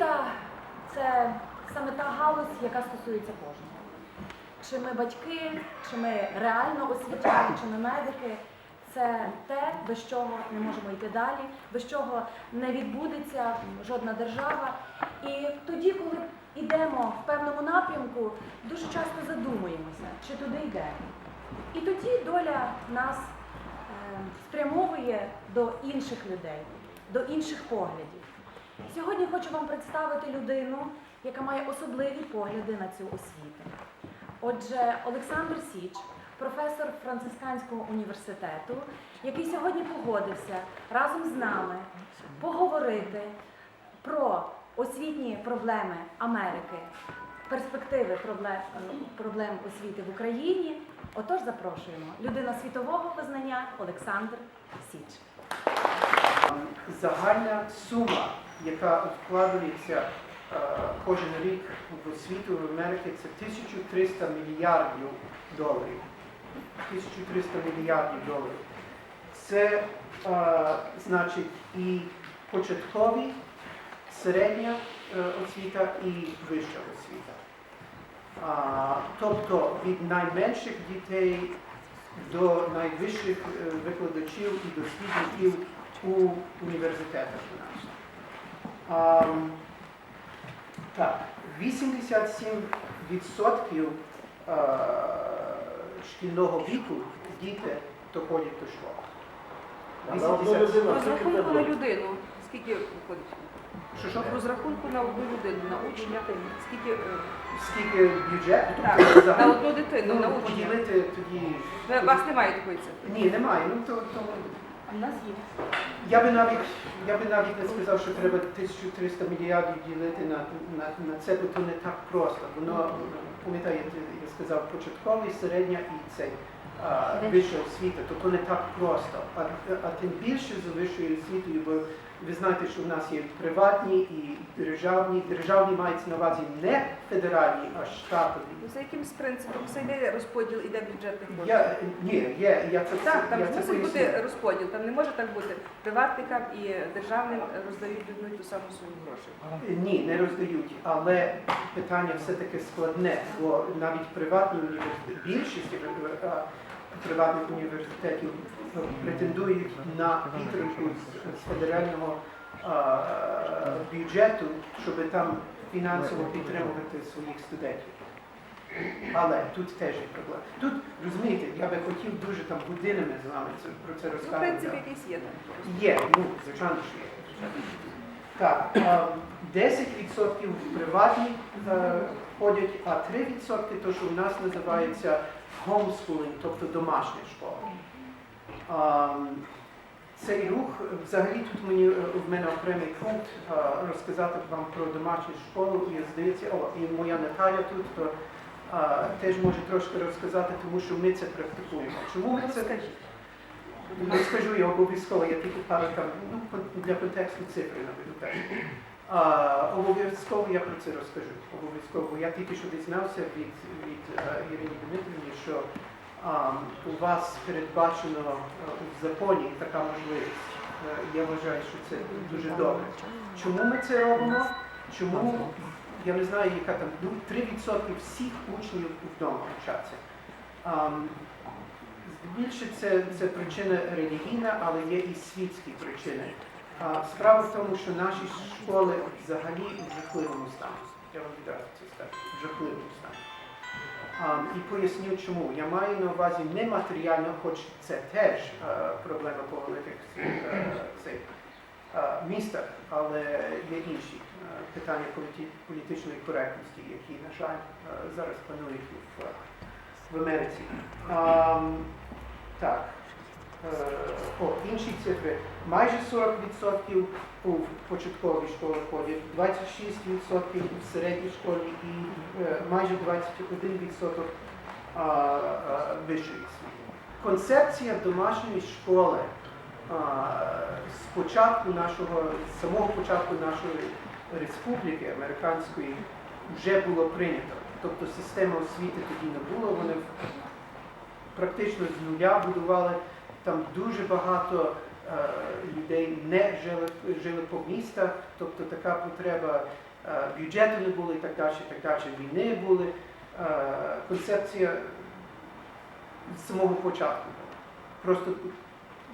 Освіта це саме та галузь, яка стосується кожного. Чи ми батьки, чи ми реально освітяні, чи ми медики. Це те, без чого не можемо йти далі, без чого не відбудеться жодна держава. І тоді, коли йдемо в певному напрямку, дуже часто задумуємося, чи туди йдемо. І тоді доля нас е, спрямовує до інших людей, до інших поглядів. Сьогодні хочу вам представити людину, яка має особливі погляди на цю освіту. Отже, Олександр Січ, професор Францисканського університету, який сьогодні погодився разом з нами поговорити про освітні проблеми Америки, перспективи проблем, освіти в Україні. Отож, запрошуємо людина світового визнання Олександр Січ. Загальна сума, яка вкладається е, кожен рік в освіту в Америці, це 1300 мільярдів доларів. 1300 мільярдів доларів. Це е, значить і початкові, середня е, освіта і вища освіта. А, тобто від найменших дітей до найвищих викладачів і дослідників у університетах у нас. А, так, 87% е, шкільного віку діти доходять до школи. На одну 80. людину скільки Розрахунку на людину. Скільки виходить? Що, що? Розрахунку на одну людину, на учня. Скільки е, Скільки бюджет? так, на одну дитину, на Ну, учня. поділити тоді. У вас немає такої цифри. Ні, немає. Ну, то, то... У нас є. Я би навіть я би навіть не сказав, що треба 1300 мільярдів ділити на, на, на це, бо то не так просто. Воно, пам'ятаєте, я сказав, початковий, середня і цей а, вища освіта, то то не так просто. А, а тим більше за вищою освітою, бо ви знаєте, що в нас є приватні і державні. Державні мається на увазі не федеральні, а штатові. Ну, За якимсь принципом все йде розподіл, іде бюджетних коштів. Я, ні, є, я це Так, там я це мусить поясню. бути розподіл. Там не може так бути. Приватникам і державним роздають одну і ту саму суму грошей. Ні, не роздають, але питання все-таки складне, бо навіть приватні університети, більшість е, е, приватних університетів претендують на підтримку з, федерального бюджету, щоб там фінансово підтримувати своїх студентів. Але тут теж є проблема. Тут розумієте, я би хотів дуже там годинами з вами про це Ну, розказувати. принцип якийсь є там. Є, ну, звичайно, що є. Так, е, 10% приватні е, ходять, а 3% то, що у нас називається homeschooling, тобто домашня школа. Цей рух, взагалі тут мені е, в мене окремий пункт е, розказати вам про домашню школу. І здається, о, і моя Наталя тут то, е, теж може трошки розказати, тому що ми це практикуємо. Чому ми це не скажу я обов'язково, я тільки пару там ну, для контексту цифри наведу. А, обов'язково я про це розкажу. Обов'язково. Я тільки що дізнався від, від е, Ірини Дмитрівни, що а, у вас передбачено е, в законі така можливість. Е, Я вважаю, що це дуже добре. Чому ми це робимо? Чому я не знаю, яка там ну, 3% всіх учнів вдома вчаться. Більше це, це причина релігійна, але є і світські причини. Справа в тому, що наші школи взагалі в жахливому стані. Я вам відразу це скажу. В жахливому стані. І поясню чому. Я маю на увазі не матеріально, хоч це теж е, проблема по цих містах, але є інші е, питання політичної коректності, які, на жаль, е, зараз панують в, Америці. Ам, так. Е, О, інші цифри. Майже 40% у початковій школі ходять, 26% у середній школі і е, майже 21% а, а, вищої освіти. Концепція домашньої школи з початку нашого, з самого початку нашої республіки американської вже було прийнято. Тобто система освіти тоді не було, вони практично з нуля будували там дуже багато е, людей не жили, жили по містах, тобто така потреба е, бюджету не було і так далі, так далі, війни були. Е, Концепція з самого початку. Просто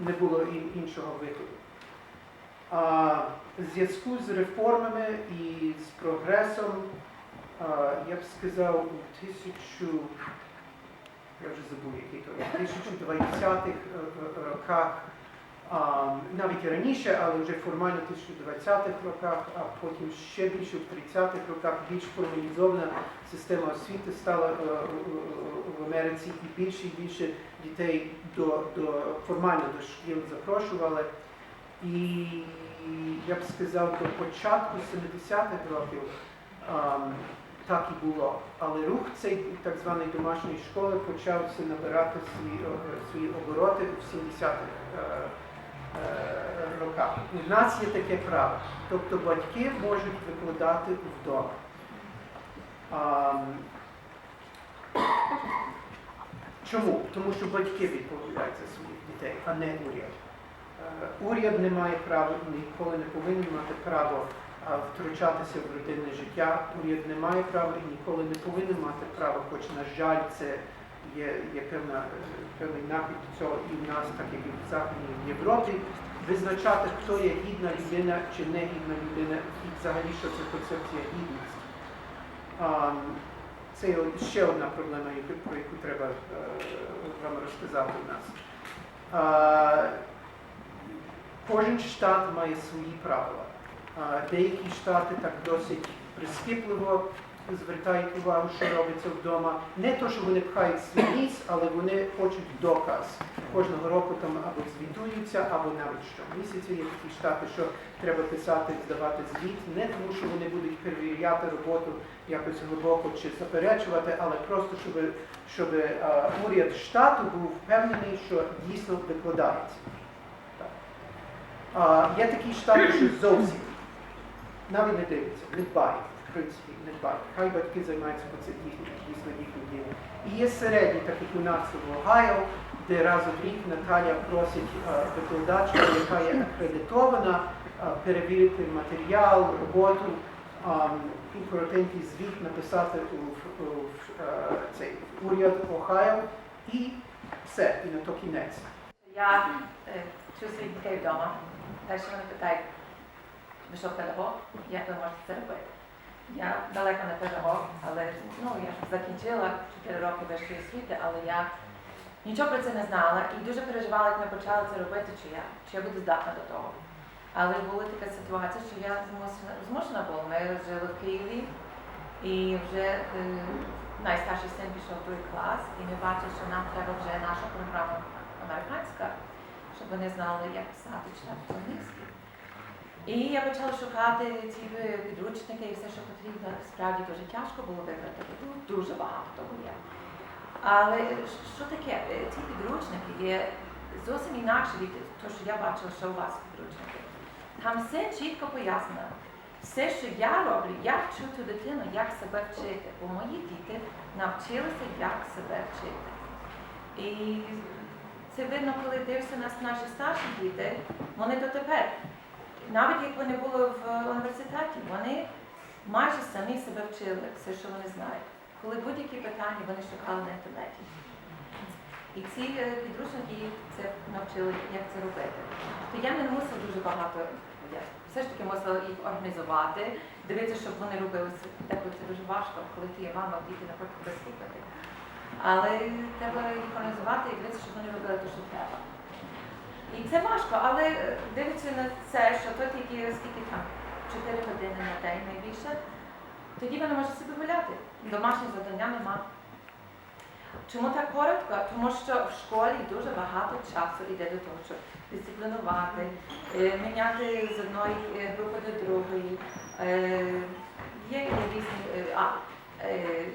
не було іншого виходу. А зв'язку з реформами і з прогресом, а, я б сказав, у тисячу, я вже забув, який то, в 1020-х е, е, роках, навіть раніше, але вже формально в 1020-х роках, а потім ще більше в 30-х роках. Більш формалізована система освіти стала е, е, е, в Америці і більше і більше дітей до, до формально до шкіл запрошували. І я б сказав, до початку 70-х років так і було. Але рух цей так званої домашньої школи почався набирати свої, е, свої обороти в 70-х е, е, роках. У нас є таке право. Тобто батьки можуть викладати вдома. Ам, Чому? Тому що батьки відповідають за своїх дітей, а не уряд. Уряд не має права, ніколи не повинен мати право а, втручатися в родинне життя. Уряд не має права і ніколи не повинен мати права, хоч, на жаль, це є, є певна, певний нахід цього і в нас, так як і в Західній Європі, визначати, хто є гідна людина чи не гідна людина, і взагалі, що це концепція гідності. Це ще одна проблема, про яку треба е, вам розказати в нас. Кожен штат має свої правила. Деякі штати так досить прискіпливо звертають увагу, що робиться вдома. Не то, що вони пхають свій ніс, але вони хочуть доказ. Кожного року там або звітуються, або навіть щомісяця є такі штати, що треба писати, здавати звіт, не тому, що вони будуть перевіряти роботу якось глибоко чи заперечувати, але просто щоб, щоб а, уряд штату був впевнений, що дійсно викладається. Так. А, є такі штати, що зовсім навіть не дивляться, не дбають, в принципі, не дбають. Хай батьки займаються це дійсно, дійсно їхнє. І є середні, так як у нас в Огайо, де раз у рік Наталя просить а, викладачку, яка є акредитована, перевірити матеріал, роботу, і коротенький звіт написати у, у, в, е, цей уряд Огайо, і все, і на то кінець. Я е, чую своїх дітей вдома. Далі вони питають, що педагог? Як ви можете це робити? Я далеко не педагог, але ну, я закінчила 4 роки вищої освіти, але я нічого про це не знала і дуже переживала, як ми почали це робити, чи я, чи я буду здатна до того. Але була така ситуація, що я змусена, змушена була. Ми жили в Києві і вже е, найстарший син пішов в другий клас, і ми бачили, що нам треба вже наша програма американська, щоб вони знали, як писати, читати по-англійськи. І я почала шукати ці підручники і все, що потрібно. Справді дуже тяжко було вибрати, тут дуже багато є. Але що таке? Е, Ці підручники є зовсім інакше від того, що я бачила, що у вас підручники. Там все чітко пояснено. Все, що я роблю, я вчу ту дитину, як себе вчити. Бо мої діти навчилися, як себе вчити. І це видно, коли дивишся на наші старші діти, вони до тепер, навіть як вони були в університеті, вони майже самі себе вчили, все, що вони знають. Коли будь-які питання вони шукали на інтернеті. І ці е, підручники їх це навчили, як це робити. То я не мусила дуже багато, я все ж таки мусила їх організувати, дивитися, щоб вони робили це. Деколи це дуже важко, коли ти є мама, діти наприклад, без слухати. Але треба їх організувати і дивитися, щоб вони робили те, що треба. І це важко, але е, на це, що то тільки скільки там 4 години на день найбільше, тоді вона може собі гуляти. Домашніх завдання нема. Чому так коротко? Тому що в школі дуже багато часу йде до того, щоб дисциплінувати, е, міняти з одної е, групи до другої. Е, Є різні а,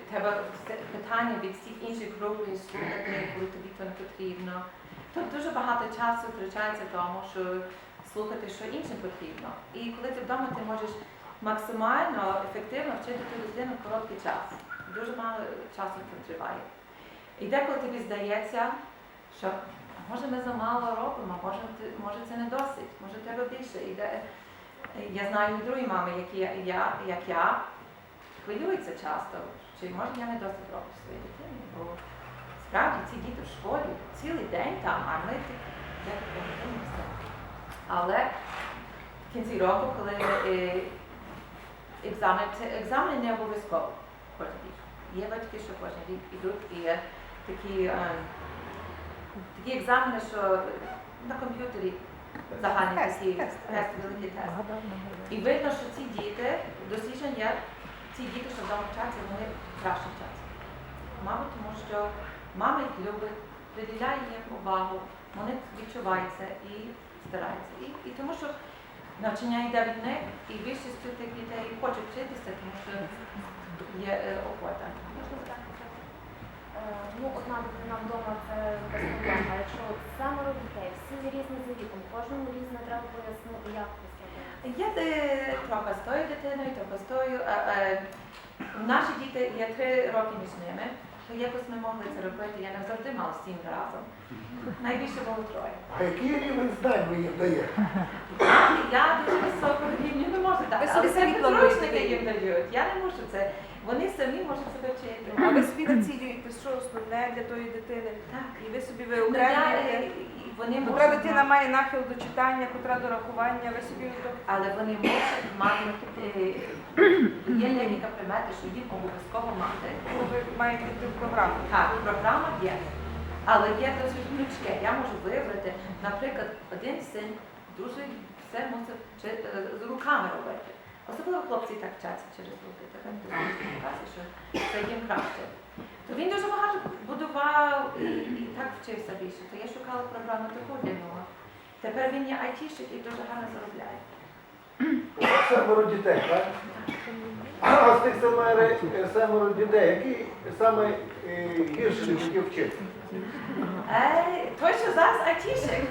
треба питання від всіх інших груп слухати, коли тобі то не потрібно. Тобто дуже багато часу втрачається тому, що слухати, що іншим потрібно. І коли ти вдома, ти можеш максимально ефективно вчити ту дитину в короткий час. Дуже мало часу це триває. І деколи тобі здається, що може ми замало робимо, може, може це не досить, може треба більше. І я знаю другі мами, які я, як я, хвилюються часто, чи може я не досить роблю своїй дитині, справді ці діти в школі цілий день там, а ми декілька годин все. Але в кінці року, коли е, екзамен, це екзамени не обов'язково кожен рік. Є батьки, що кожен рік ідуть і є такі, е, такі екзамени, що на комп'ютері загальні такі тест, тест, великий тест. І видно, що ці діти, дослідження, ці діти, що вдома вчаться, вони краще вчаться. Мабуть, тому що мама їх любить, приділяє їм увагу, вони відчувають це і стараються. І, і тому що навчання йде від них, і більшість тих дітей хочуть вчитися, тому що є е, охота. Е, Ну, одна дитина вдома це без проблем. А якщо семеро дітей, всі різні за віком, кожному різне треба пояснити, як це. Я де, трохи з тою дитиною, трохи з тою. Е, е, наші діти є три роки між ними, то якось ми могли це робити. Я не завжди мала сім разом. Найбільше було троє. А який рівень знань ви їм даєте? Я дуже високого рівня не можу дати, але це підручники їм дають. Я не можу це. Вони самі можуть себе вчити. А ви собі націлюєте, що основне для тої дитини. Так. І ви собі Ну, я, е, виокремлюєте. і Вони Котра дитина має нахил до читання, котра до рахування, ви собі то але вони можуть мати е, є декілька предметів, що їм обов'язково мати. ви маєте програму. Так, програма є. Але є досить гнучке. Я можу вибрати, наприклад, один син дуже все мусив е, з руками робити. Особливо хлопці так вчаться через руки. Так показує, що це їм краще. То він дуже багато будував і, і так вчився більше. То я шукала програму таку для нього. Тепер він є айтішик і дуже гарно заробляє. Семеро дітей, так? А з тих семеро, семеро дітей, який саме е, гірший хотів вчити? Той, що зараз айтішик.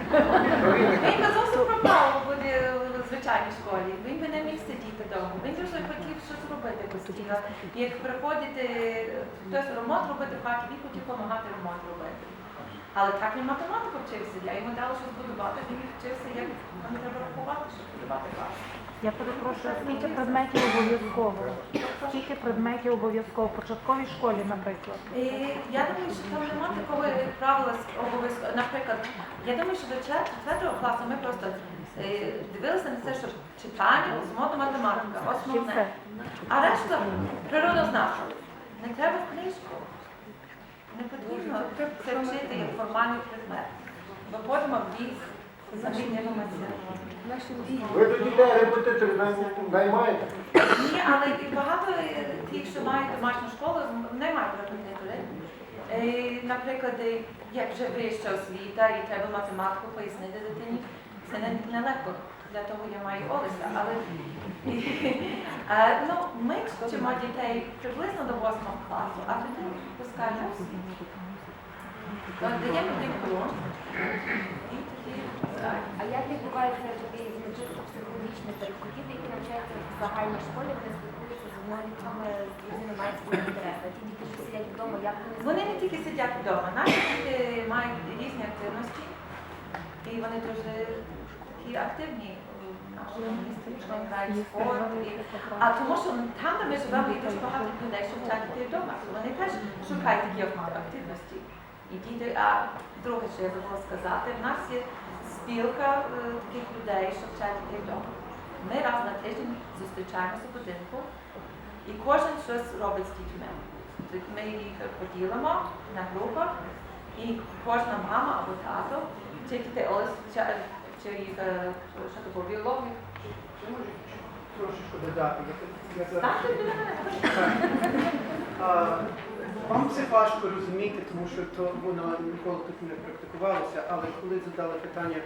Він би зовсім пропав буде в звичайній школі. Він би не міг сидіти вдома. Він дуже хотів щось робити. Як приходить е, хтось ремонт робити в хаті, він хотів допомагати ремонт робити. Але так він математику вчився. Я йому дала щось будувати, він вчився, як нам треба рахувати, щоб будувати хату. Я перепрошую, скільки предметів обов'язково? Скільки предметів обов'язково в початковій школі, наприклад? І я думаю, що там немає такого правила обов'язково. Наприклад, я думаю, що до чет- четвертого класу ми просто дивилися на це, що читання, основна математика, основне. А решта природознавча. Не треба книжку. Не потрібно це вчити як формальний предмет. Виходимо в ліс, самі. Ви до дітей репетиторів най- наймаєте? Ні, але і багато е, тих, що мають домашню школу, не мають репетитори. Е, Наприклад, е, як вже вища освіта і треба математику пояснити дитині, це не, не. Для того я маю Олеся. Але ну, ми вчимо дітей приблизно до 8 класу, а тоді пускаємо всі. Даємо їм грунт і тоді. А як відбувається ну, чисто психологічний переход? Діти, які навчаються в загальній школі, вони спілкуються з однолітками, з різними мають свої ті діти, що сидять вдома, як вони Вони не тільки сидять вдома, наші діти мають різні активності, і вони дуже такі активні нашому грають спорт. А тому що там, де ми живемо, є дуже багато людей, що вчать дітей вдома. Вони теж шукають такі активності. І діти, а друге, що я забула сказати, в нас є спілка е, таких людей, що вчать дітей вдома. Ми раз на тиждень зустрічаємося в будинку, і кожен щось робить з дітьми. Тобто Ми їх поділимо на групах, і кожна мама або тато, чи дітей Чи, чи е, що то. Трошечку додати. Я зараз- Ставте біля мене. А, Вам це важко розуміти, тому що то воно ніколи тут не практикувалося, але коли задали питання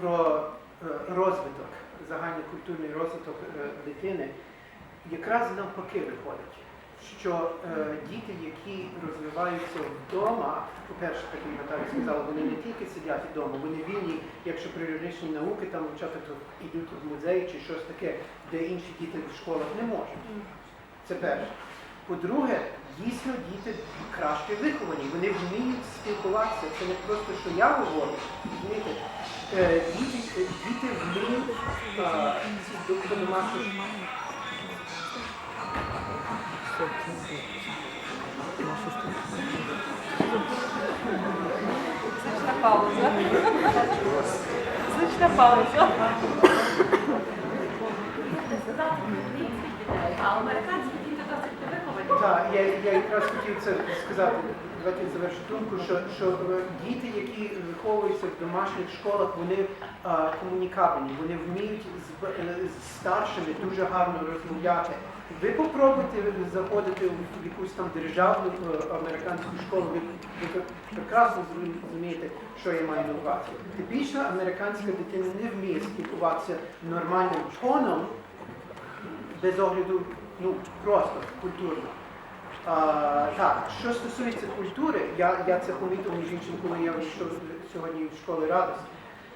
про е, розвиток, загальнокультурний розвиток е, дитини, якраз навпаки виходить, що е, діти, які розвиваються вдома, по-перше, як і Наталя сказала, вони не тільки сидять вдома, вони вільні, якщо природничні науки там вчати, то йдуть в музей чи щось таке, де інші діти в школах не можуть. Це перше. По-друге, дійсно діти краще виховані, вони вміють спілкуватися. Це не просто, що я говорю. Розумієте? Е, Діти, діти вміють до до Значна пауза. Значна пауза. А американські діти досить виховані. Так, я, я якраз хотів це сказати, давайте завершу думку, що, що е, діти, які виховуються в домашніх школах, вони а, комунікабельні, вони вміють з, е, з старшими дуже гарно розмовляти. Ви попробуйте заходити в якусь там державну е, американську школу, ви, прекрасно зрозумієте, що я маю на увазі. Типічна американська дитина не вміє спілкуватися нормальним тоном, без огляду, ну просто культурно. А, так, що стосується культури, я, я це помітив між іншим, коли я вийшов сьогодні в школи радості.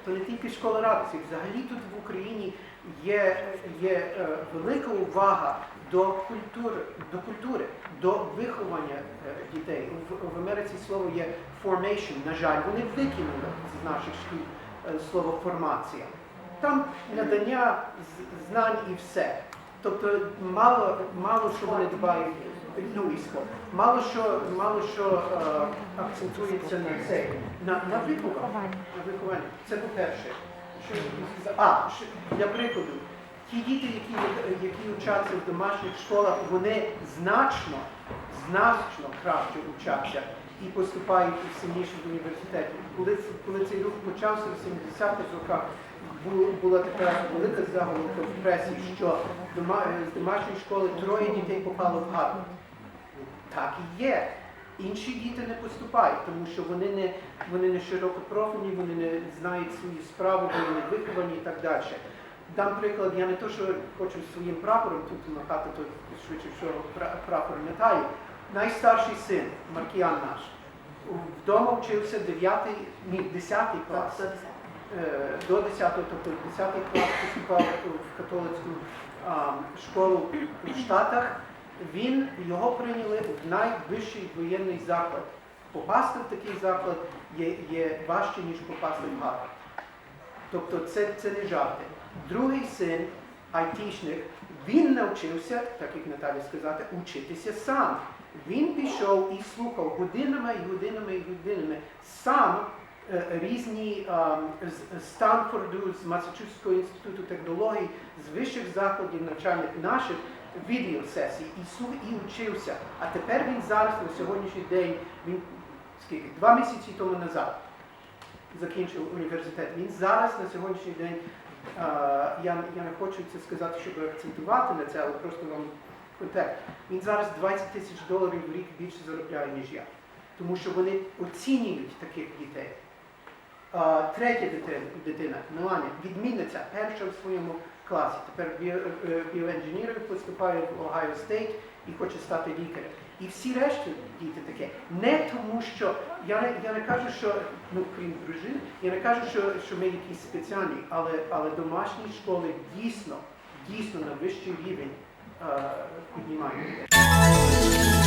То не тільки школа радості, взагалі тут в Україні є, є е, велика увага до культури, до культури, до виховання е, дітей. В, в Америці слово є formation, на жаль, вони викинули з наших шкіл е, слово формація. Там надання знань і все. Тобто мало, мало що вони дбають, ну і спорт. Мало що, мало що е, акцентується на це, на, на виховання. На виховання. Це по-перше. А, для прикладу, ті діти, які, які вчаться в домашніх школах, вони значно, значно краще вчаться і поступають сильніше в університеті. Коли, коли цей рух почався в 70-х роках, була така велика заголовка в пресі, що з домашньої школи троє дітей попало в Гарвард. Так і є. Інші діти не поступають, тому що вони не, вони не широкопрофільні, вони не знають свою справу, вони не виховані і так далі. Дам приклад, я не то, що хочу своїм прапором тут махати, то швидше пра- прапор метаю. Найстарший син, Маркіян наш, вдома вчився 9, ні, 10 клас. Е, До 10, тобто 10 клас поступав в католицьку а, школу в Штатах. Він його прийняли в найвищий воєнний заклад. Попасти в такий заклад є, є важче, ніж попасти в Гарвард. Тобто це, це не жарти. Другий син, айтішник, він навчився, так як Наталя сказати, учитися сам. Він пішов і слухав годинами і годинами і годинами сам е, різні з Станфорду, з Масачусетського інституту технологій, з вищих закладів навчальних наших відеосесій і слух і вчився. А тепер він зараз на сьогоднішній день, він скільки? Два місяці тому назад закінчив університет. Він зараз на сьогоднішній день, е, я, я не хочу це сказати, щоб акцентувати на це, але просто вам контекст. Він зараз 20 тисяч доларів в рік більше заробляє, ніж я. Тому що вони оцінюють таких дітей. Третя дитина, дитина Меланя, відмінниця, перша в своєму класі. Тепер е, біоінженерів поступає в Ohio State і хоче стати лікарем. І всі решті діти таке. Не тому, що я не, я не кажу, що ну крім дружини, я не кажу, що, що ми якісь спеціальні, але, але домашні школи дійсно, дійсно на вищий рівень е, піднімають.